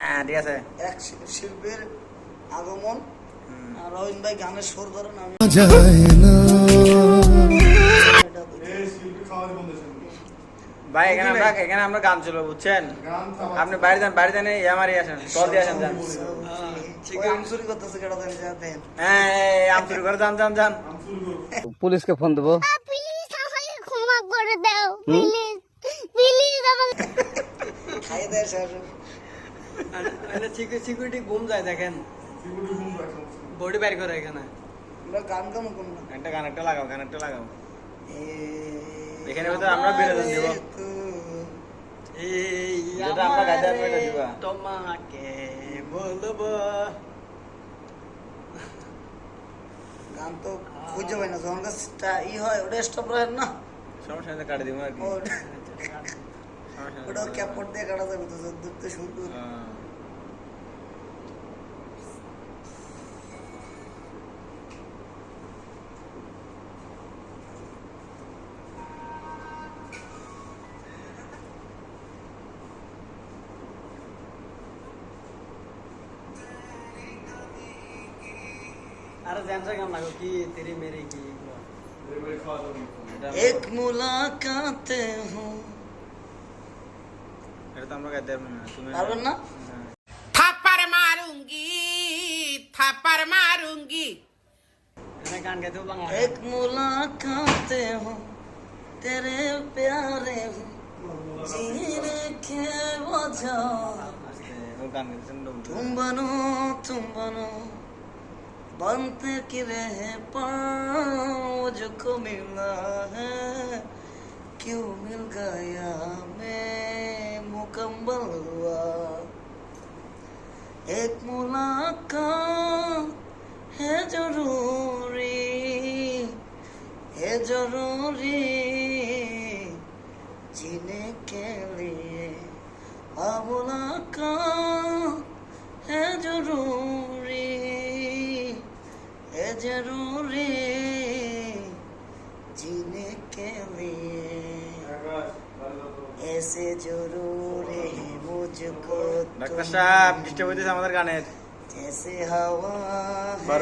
হ্যাঁ ঠিক আছে। এক শিল্পীর আগমন। আর রহিন ভাই গানের সুর ধরেন আমি ভাই এখানে আমরা এখানে আমরা গান চলবো বুঝছেন? আপনি বাইরে যান বাইরে যান মারি আসেন কল দিয়ে আসেন যান। যা দেন। হ্যাঁ এই করে যান যান যান। পুলিশকে ফোন দেবো। ক্ষমা করে দাও প্লিজ প্লিজ আমাকে খাই দেয় শেষ। সিকিউরিটি ঘুম যায় দেখেন। বডি বের করে এখানে। আমরা গান গান কোন একটা গান একটা লাগাও গান একটা লাগাও এখানে আমরা বিনোদন দিব। আমারে তু- এই যেটা আমরা গাইতে পারব এটা দিবা। তোমাকে বলব। গান তো খুঁজে পাই না যখন ই হয় ওটা স্টপ রাখেন না। সমস্যা কাটে দিব আর কি। ওটা সমস্যা নেই। ওটা ক্যাপট দিয়ে কাটা যাবে তো দেখতে শুরু হ্যাঁ। আরে জ্যামসা গান লাগো কি তেরি মেরি কি এটা एक मुलाकात हूँ এটা তো আমরা গাইতে পারবো না তুমি পারবেন না হ্যাঁ। থাপ্পড় মারুঙ্গি থাপ্পড় মারুঙ্গি এখানে গান গাইতেও বাংলা एक मुलाकात हूँ तेरे प्यारे हूँ जीने के वजह আস্তে, ও গান গাইতেছেন ডুম ডুম। तुम बनो तुम बनो बनते कि रह मुझको मिला है क्यों मिल गया मैं है जरूरी जीने के लिए हाँ मुलाकात है जरूरी है जरूरी जीने के लिए ऐसे जरूरी है मुझको ডাক্তার तुम। সাহেব ডিস্টার্ব হইতেছে আমাদের গানের जैसे हवा है